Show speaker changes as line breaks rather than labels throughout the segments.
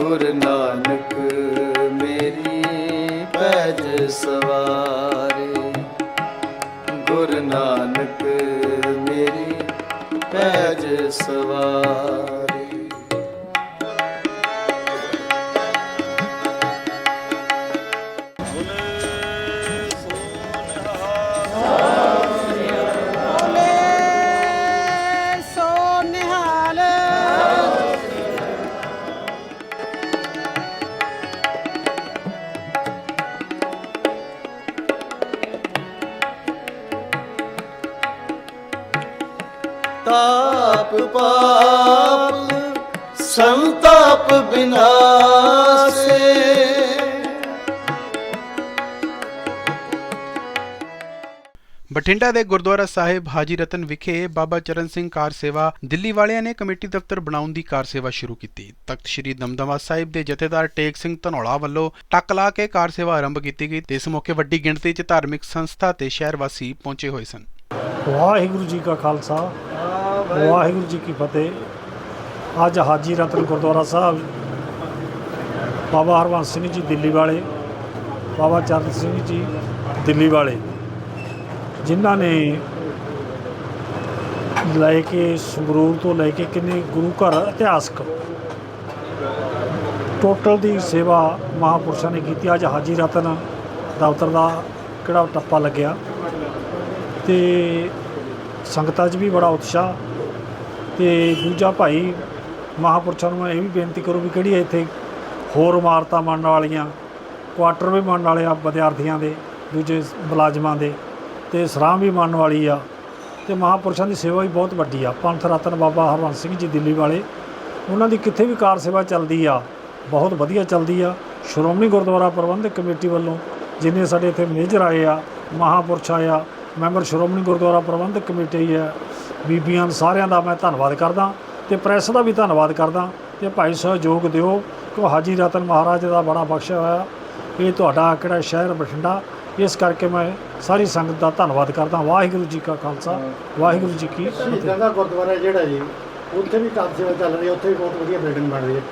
ਗੁਰ ਨਾਨਕ ਮੇਰੀ ਪੈਜ ਸਵਾਰੇ। ਗੁਰ ਨਾਨਕ ਮੇਰੀ ਪੈਜ ਸਵਾਰੇ। ਤਾਪ ਪਾਪ ਸੰਤਾਪ ਬਿਨਾਸੇ।
ਬਠਿੰਡਾ ਦੇ ਗੁਰਦੁਆਰਾ ਸਾਹਿਬ ਹਾਜੀ ਰਤਨ ਵਿਖੇ ਬਾਬਾ ਚਰਨ ਸਿੰਘ ਕਾਰ ਸੇਵਾ ਦਿੱਲੀ ਵਾਲਿਆਂ ਨੇ ਕਮੇਟੀ ਦਫ਼ਤਰ ਬਣਾਉਣ ਦੀ ਕਾਰ ਸੇਵਾ ਸ਼ੁਰੂ ਕੀਤੀ। ਤਖਤ ਸ੍ਰੀ ਦਮਦਮਾ ਸਾਹਿਬ ਦੇ ਜਥੇਦਾਰ ਟੇਕ ਸਿੰਘ ਧਨੌਲਾ ਵੱਲੋਂ ਟੱਕ ਲਾ ਕੇ ਕਾਰ ਸੇਵਾ ਆਰੰਭ ਕੀਤੀ ਗਈ। ਤੇ ਇਸ ਮੌਕੇ ਵੱਡੀ ਗਿਣਤੀ 'ਚ ਧਾਰਮਿਕ ਸੰਸਥਾ ਤੇ ਸ਼ਹਿਰ ਵਾਸੀ ਪਹੁੰਚੇ ਹੋਏ ਸਨ।
ਵਾਹਿਗੁਰੂ ਜੀ ਕਾ ਖਾਲਸਾ ਵਾਹਿਗੁਰੂ ਜੀ ਕੀ ਫਤਿਹ। ਅੱਜ ਹਾਜੀ ਰਤਨ ਗੁਰਦੁਆਰਾ ਸਾਹਿਬ, ਬਾਬਾ ਹਰਵੰਸ ਸਿੰਘ ਜੀ ਦਿੱਲੀ ਵਾਲੇ ਬਾਬਾ ਚਰਨ ਸਿੰਘ ਜੀ ਦਿੱਲੀ ਵਾਲੇ ਜਿਨ੍ਹਾਂ ਨੇ ਲੈ ਕੇ, ਸੰਗਰੂਰ ਤੋਂ ਲੈ ਕੇ ਕਿੰਨੇ ਗੁਰੂ ਘਰ ਇਤਿਹਾਸਕ ਟੋਟਲ ਦੀ ਸੇਵਾ ਮਹਾਪੁਰਸ਼ਾਂ ਨੇ ਕੀਤੀ। ਅੱਜ ਹਾਜੀ ਰਤਨ ਦਫ਼ਤਰ ਦਾ ਕਿਹੜਾ ਟੱਪਾ ਲੱਗਿਆ। ਤੇ ਸੰਗਤਾਂ 'ਚ ਵੀ ਬੜਾ ਉਤਸ਼ਾਹ ਤੇ ਦੂਜਾ ਭਾਈ ਮਹਾਪੁਰਸ਼ਾਂ ਨੂੰ ਮੈਂ ਇਹ ਵੀ ਬੇਨਤੀ ਕਰੂੰ ਵੀ ਕਿਹੜੀ ਇੱਥੇ ਹੋਰ ਇਮਾਰਤਾਂ ਬਣਨ ਵਾਲੀਆਂ, ਕੁਆਟਰ ਵੀ ਬਣਨ ਵਾਲੇ ਆ ਵਿਦਿਆਰਥੀਆਂ ਦੇ, ਦੂਜੇ ਮੁਲਾਜ਼ਮਾਂ ਦੇ, ਤੇ ਸਰਾਮ ਵੀ ਬਣਨ ਵਾਲੀ ਆ। ਤੇ ਮਹਾਪੁਰਸ਼ਾਂ ਦੀ ਸੇਵਾ ਵੀ ਬਹੁਤ ਵੱਡੀ ਆ। ਪੰਥ ਰਤਨ ਬਾਬਾ ਹਰਵੰਸ ਸਿੰਘ ਜੀ ਦਿੱਲੀ ਵਾਲੇ, ਉਹਨਾਂ ਦੀ ਕਿੱਥੇ ਵੀ ਕਾਰ ਸੇਵਾ ਚੱਲਦੀ ਆ, ਬਹੁਤ ਵਧੀਆ ਚੱਲਦੀ ਆ। ਸ਼੍ਰੋਮਣੀ ਗੁਰਦੁਆਰਾ ਪ੍ਰਬੰਧਕ ਕਮੇਟੀ ਵੱਲੋਂ ਜਿੰਨੇ ਸਾਡੇ ਇੱਥੇ ਮੇਜਰ ਆਏ ਆ, ਮਹਾਪੁਰਸ਼ ਆਏ ਆ, ਮੈਂਬਰ ਸ਼੍ਰੋਮਣੀ ਗੁਰਦੁਆਰਾ ਪ੍ਰਬੰਧਕ ਕਮੇਟੀ ਆ ਬੀਬੀਆਂ ਸਾਰਿਆਂ ਦਾ ਮੈਂ ਧੰਨਵਾਦ ਕਰਦਾ ਤੇ ਪ੍ਰੈਸ ਦਾ ਵੀ ਧੰਨਵਾਦ ਕਰਦਾ ਤੇ ਭਾਈ ਸਹਿਯੋਗ ਦਿਓ ਕਿ ਹਾਜੀ ਰਤਨ ਮਹਾਰਾਜ ਦਾ ਬੜਾ ਬਖਸ਼ਿਆ ਹੋਇਆ। ਇਹ ਤੁਹਾਡਾ ਕਿਹੜਾ ਸ਼ਹਿਰ ਬਠਿੰਡਾ ਇਸ ਕਰਕੇ ਮੈਂ ਸਾਰੀ ਸੰਗਤ ਦਾ ਧੰਨਵਾਦ ਕਰਦਾ। ਵਾਹਿਗੁਰੂ ਜੀ ਕਾ ਖਾਲਸਾ ਵਾਹਿਗੁਰੂ ਜੀ ਕੀ ਫਤਿਹ।
ਗੁਰਦੁਆਰਾ ਜਿਹੜਾ ਜੀ ਉੱਥੇ ਵੀ ਕਾਰ ਸੇਵਾ ਚੱਲ ਰਹੀ ਹੈ ਉੱਥੇ ਵੀ ਬਹੁਤ ਵਧੀਆ ਬਿਲਡਿੰਗ ਬਣ ਰਹੀ ਹੈ।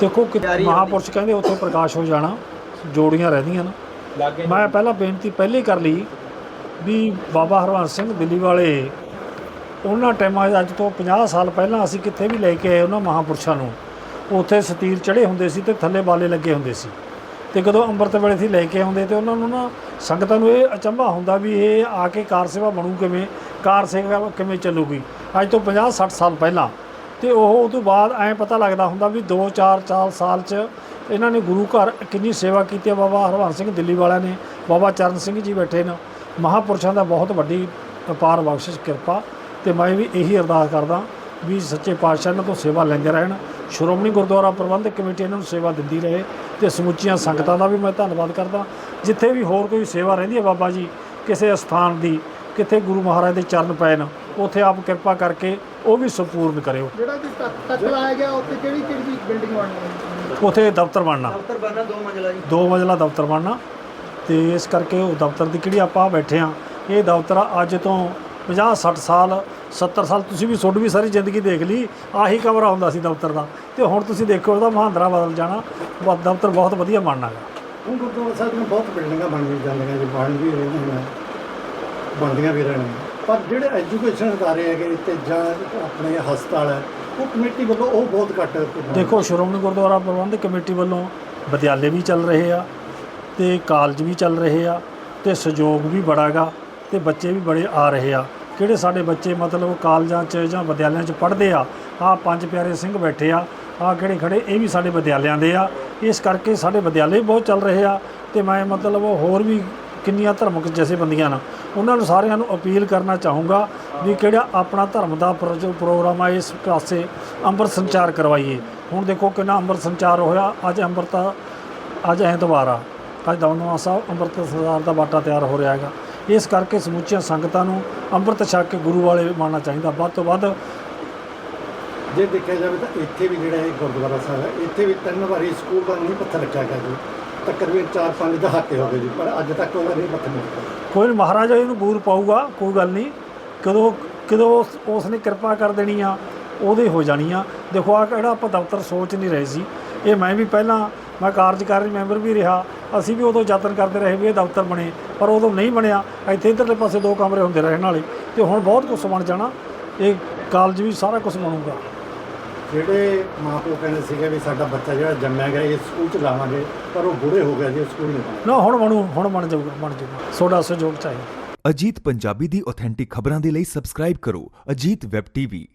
ਦੇਖੋ ਕਿ ਮਹਾਪੁਰਸ਼ ਕਹਿੰਦੇ ਉੱਥੇ ਪ੍ਰਕਾਸ਼ ਹੋ ਜਾਣਾ ਜੋੜੀਆਂ ਰਹਿੰਦੀਆਂ ਨੇ। ਮੈਂ ਪਹਿਲਾਂ ਬੇਨਤੀ ਪਹਿਲੇ ਕਰ ਲਈ ਵੀ ਬਾਬਾ ਹਰਵੰਸ ਸਿੰਘ ਦਿੱਲੀ ਵਾਲੇ, ਉਹਨਾਂ ਟਾਈਮਾਂ 'ਚ ਅੱਜ ਤੋਂ 50 ਸਾਲ ਪਹਿਲਾਂ ਅਸੀਂ ਕਿੱਥੇ ਵੀ ਲੈ ਕੇ ਆਏ ਉਹਨਾਂ ਮਹਾਪੁਰਸ਼ਾਂ ਨੂੰ, ਉੱਥੇ ਸਤੀਰ ਚੜੇ ਹੁੰਦੇ ਸੀ ਤੇ ਥੱਲੇ ਬਾਲੇ ਲੱਗੇ ਹੁੰਦੇ ਸੀ। ਤੇ ਜਦੋਂ ਅੰਮ੍ਰਿਤ ਵੇਲੇ ਸੀ ਲੈ ਕੇ ਆਉਂਦੇ ਤੇ ਉਹਨਾਂ ਨੂੰ ਨਾ ਸੰਗਤਾਂ ਨੂੰ ਇਹ ਅਚੰਭਾ ਹੁੰਦਾ ਵੀ ਇਹ ਆ ਕੇ ਕਾਰ ਸੇਵਾ ਬਣੂ ਕਿਵੇਂ, ਕਾਰ ਸੇਵਾ ਕਿਵੇਂ ਚੱਲੂਗੀ। ਅੱਜ ਤੋਂ 50 60 ਸਾਲ ਪਹਿਲਾਂ। ਤੇ ਉਹ ਉਹ ਤੋਂ ਬਾਅਦ ਐਂ ਪਤਾ ਲੱਗਦਾ ਹੁੰਦਾ ਵੀ 2 4 4 ਸਾਲ ਚ ਇਹਨਾਂ ਨੇ ਗੁਰੂ ਘਰ ਕਿੰਨੀ ਸੇਵਾ ਕੀਤੀ ਹੈ ਬਾਬਾ ਹਰਵੰਸ ਸਿੰਘ ਦਿੱਲੀ ਵਾਲਿਆਂ ਨੇ, ਬਾਬਾ ਚਰਨ ਸਿੰਘ ਜੀ ਬੈਠੇ ਨੇ। ਮਹਾਪੁਰਸ਼ਾਂ ਦਾ ਬਹੁਤ ਵੱਡੀ ਅਪਾਰ ਬਖਸ਼ਿਸ਼ ਕਿਰਪਾ ਤੇ ਮੈਂ ਵੀ ਇਹੀ ਅਰਦਾਸ ਕਰਦਾ ਵੀ ਸੱਚੇ ਪਾਤਸ਼ਾਹ ਇਹਨਾਂ ਤੋਂ ਸੇਵਾ ਲੈਂਦੇ ਰਹਿਣ ਸ਼੍ਰੋਮਣੀ ਗੁਰਦੁਆਰਾ ਪ੍ਰਬੰਧਕ ਕਮੇਟੀ ਇਹਨਾਂ ਨੂੰ ਸੇਵਾ ਦਿੰਦੀ ਰਹੇ ਤੇ ਸਮੁੱਚੀਆਂ ਸੰਗਤਾਂ ਦਾ ਵੀ ਮੈਂ ਧੰਨਵਾਦ ਕਰਦਾ। ਜਿੱਥੇ ਵੀ ਹੋਰ ਕੋਈ ਸੇਵਾ ਰਹਿੰਦੀ ਹੈ ਬਾਬਾ ਜੀ ਕਿਸੇ ਸਥਾਨ ਦੀ ਕਿਤੇ ਗੁਰੂ ਮਹਾਰਾਜ ਦੇ ਚਰਨ ਪਏ ਨੇ ਉੱਥੇ ਆਪ ਕਿਰਪਾ ਕਰਕੇ ਉਹ ਵੀ ਸੰਪੂਰਨ ਕਰਿਓ।
ਜਿਹੜਾ ਕਿ ਤੱਕ ਲਾਇਆ ਗਿਆ ਉੱਥੇ ਕਿਹੜੀ ਕਿਹੜੀ ਬਿਲਡਿੰਗ ਬਣਨੀ ਹੈ?
ਉੱਥੇ ਦਫ਼ਤਰ ਬਣਨਾ।
ਦਫ਼ਤਰ ਬਣਨਾ ਦੋ ਮੰਜ਼ਲਾ ਜੀ।
ਦੋ ਮੰਜ਼ਲਾ ਦਫ਼ਤਰ ਬਣਨਾ। ਤੇ ਇਸ ਕਰਕੇ ਉਹ ਦਫ਼ਤਰ ਦੀ ਕਿਹੜੀ ਆਪਾਂ ਬੈਠੇ ਆ ਇਹ ਦਫ਼ਤਰ ਅੱਜ ਤੋਂ 50 60 ਸਾਲ 70 ਸਾਲ ਤੁਸੀਂ ਵੀ ਤੁਹਾਡੀ ਵੀ ਸਾਰੀ ਜ਼ਿੰਦਗੀ ਦੇਖ ਲਈ ਆਹੀ ਕਮਰਾ ਹੁੰਦਾ ਸੀ ਦਫ਼ਤਰ ਦਾ। ਤੇ ਹੁਣ ਤੁਸੀਂ ਦੇਖੋ ਉਹਦਾ ਮਹਾਂਦਰਾ ਬਦਲ ਜਾਣਾ ਦਫ਼ਤਰ ਬਹੁਤ ਵਧੀਆ ਬਣਨਾ ਹੈ
ਹੁਣ ਗੁਰਦੁਆਰਾ ਸਾਹਿਬ ਦੀਆਂ ਬਹੁਤ ਬਿਲਡਿੰਗਾਂ ਬਣ ਜਾਂਦੀਆਂ ਜੀ ਬਣ ਵੀ ਰਹੀਆਂ ਨੇ ਬਣਦੀਆਂ ਵੀ ਰਹਿਣੀਆਂ ਪਰ ਜਿਹੜੇ ਐਜੂਕੇਸ਼ਨ ਅਦਾਰੇ ਹੈਗੇ ਤੇ ਜਾਂ ਆਪਣੇ ਹਸਪਤਾਲ ਹੈ ਉਹ ਕਮੇਟੀ ਵੱਲੋਂ ਉਹ ਬਹੁਤ ਘੱਟ
ਦੇਖੋ ਸ਼੍ਰੋਮਣੀ ਗੁਰਦੁਆਰਾ ਪ੍ਰਬੰਧਕ ਕਮੇਟੀ ਵੱਲੋਂ ਵਿਦਿਆਲੇ ਵੀ ਚੱਲ ਰਹੇ ਆ ਤੇ ਕਾਲਜ ਵੀ ਚੱਲ ਰਹੇ ਆ ਤੇ ਸਹਿਯੋਗ ਵੀ ਬੜਾਗਾ ਤੇ ਬੱਚੇ ਵੀ ਬੜੇ ਆ ਰਹੇ ਆ। ਕਿਹੜੇ ਸਾਡੇ ਬੱਚੇ ਮਤਲਬ ਕਾਲਜਾਂ 'ਚ ਜਾਂ ਵਿਦਿਆਲਿਆਂ 'ਚ ਪੜ੍ਹਦੇ ਆ ਆ ਪੰਜ ਪਿਆਰੇ ਸਿੰਘ ਬੈਠੇ ਆ ਆ ਕਿਹੜੇ ਖੜੇ, ਇਹ ਵੀ ਸਾਡੇ ਵਿਦਿਆਲਿਆਂ ਦੇ ਆ। ਇਸ ਕਰਕੇ ਸਾਡੇ ਵਿਦਿਆਲੇ ਵੀ ਬਹੁਤ ਚੱਲ ਰਹੇ ਆ ਤੇ ਮੈਂ ਮਤਲਬ ਹੋਰ ਵੀ ਕਿੰਨੀਆਂ ਧਰਮਿਕ ਜਥੇਬੰਦੀਆਂ ਨੇ, ਉਹਨਾਂ ਨੂੰ ਸਾਰਿਆਂ ਨੂੰ ਅਪੀਲ ਕਰਨਾ ਚਾਹੂੰਗਾ ਵੀ ਕਿਹੜਾ ਆਪਣਾ ਧਰਮ ਦਾ ਪ੍ਰੋ- ਜੋ ਪ੍ਰੋਗਰਾਮ ਆ, ਇਸ ਪਾਸੇ ਅੰਮ੍ਰਿਤ ਸੰਚਾਰ ਕਰਵਾਈਏ। ਹੁਣ ਦੇਖੋ ਕਿੰਨਾ ਅੰਮ੍ਰਿਤ ਸੰਚਾਰ ਹੋਇਆ, ਅੱਜ ਅੰਮ੍ਰਿਤ, ਅੱਜ ਐਤਵਾਰ ਆ। ਅੱਜ ਦਮਦਮਾ ਸਾਹਿਬ ਅੰਮ੍ਰਿਤ ਸੰਚਾਰ ਦਾ ਬਾਟਾ ਤਿਆਰ ਹੋ ਰਿਹਾ ਹੈਗਾ। ਇਸ ਕਰਕੇ ਸਮੁੱਚੀਆਂ ਸੰਗਤਾਂ ਨੂੰ ਅੰਮ੍ਰਿਤ ਛਕ ਕੇ ਗੁਰੂ ਵਾਲੇ ਮੰਨਣਾ ਚਾਹੀਦਾ। ਵੱਧ ਤੋਂ ਵੱਧ
ਜੇ ਦੇਖਿਆ ਜਾਵੇ ਤਾਂ ਇੱਥੇ ਵੀ ਜਿਹੜਾ ਇਹ ਗੁਰਦੁਆਰਾ ਸਾਹਿਬ ਹੈ ਇੱਥੇ ਵੀ ਤਿੰਨ ਵਾਰੀ ਸਕੂਲ ਦਾ ਨਹੀਂ ਪੱਥਰ ਰੱਖਿਆ ਗਿਆ ਜੀ। ਤਕਰੀਬਨ 4-5 ਦਹਾਕੇ ਹੋ ਗਏ ਜੀ ਪਰ ਅੱਜ ਤੱਕ ਉਹਦਾ ਨਹੀਂ ਪੱਥਰ ਨਹੀਂ ਰੱਖਿਆ
ਕੋਈ ਮਹਾਰਾਜਾ ਇਹਨੂੰ ਬੂਰ ਪਾਊਗਾ ਕੋਈ ਗੱਲ ਨਹੀਂ ਕਦੋਂ ਕਦੋਂ ਉਸ- ਉਸ ਨੇ ਕਿਰਪਾ ਕਰ ਦੇਣੀ ਆ ਉਹਦੇ ਹੋ ਜਾਣੀ ਆ। ਦੇਖੋ ਆ ਕਿਹੜਾ ਆਪਾਂ ਦਫ਼ਤਰ ਸੋਚ ਨਹੀਂ ਰਹੇ ਸੀ। ਇਹ ਮੈਂ ਵੀ ਪਹਿਲਾਂ ਮੈਂ ਕਾਰਜਕਾਰੀ ਮੈਂਬਰ ਵੀ ਰਿਹਾ ਅਸੀਂ ਵੀ ਉਦੋਂ ਯਤਨ ਕਰਦੇ ਰਹੇ ਵੀ ਇਹ ਦਫ਼ਤਰ ਬਣੇ ਪਰ ਉਦੋਂ ਨਹੀਂ ਬਣਿਆ। ਇੱਥੇ ਇੱਧਰਲੇ ਪਾਸੇ ਦੋ ਕਮਰੇ ਹੁੰਦੇ ਰਹਿਣ ਵਾਲੇ ਤੇ ਹੁਣ ਬਹੁਤ ਕੁਝ ਬਣ ਜਾਣਾ ਇਹ ਕਾਲਜ ਵੀ ਸਾਰਾ ਕੁਝ ਬਣੂਗਾ।
ਜਿਹੜੇ ਮਾਪੇ ਕਹਿੰਦੇ ਸੀਗੇ ਵੀ ਸਾਡਾ ਬੱਚਾ ਜਿਹੜਾ ਜੰਮਿਆ ਗਿਆ ਇਸ ਸਕੂਲ 'ਚ ਲਾਵਾਂਗੇ ਪਰ ਉਹ ਬੁੜੇ ਹੋ ਗਏ ਜੀ ਸਕੂਲ ਨਹੀਂ ਪਾਉਣਾ
ਨਾ ਹੁਣ ਬਣੂ ਹੁਣ ਬਣ ਜਾਊਗਾ ਬਣ ਜਾਊਗਾ। ਤੁਹਾਡਾ ਸਹਿਯੋਗ ਚਾਹੀਦਾ।
ਅਜੀਤ ਪੰਜਾਬੀ ਦੀ ਆਥੈਂਟਿਕ ਖਬਰਾਂ ਦੇ ਲਈ ਸਬਸਕ੍ਰਾਈਬ ਕਰੋ ਅਜੀਤ ਵੈਬ ਟੀਵੀ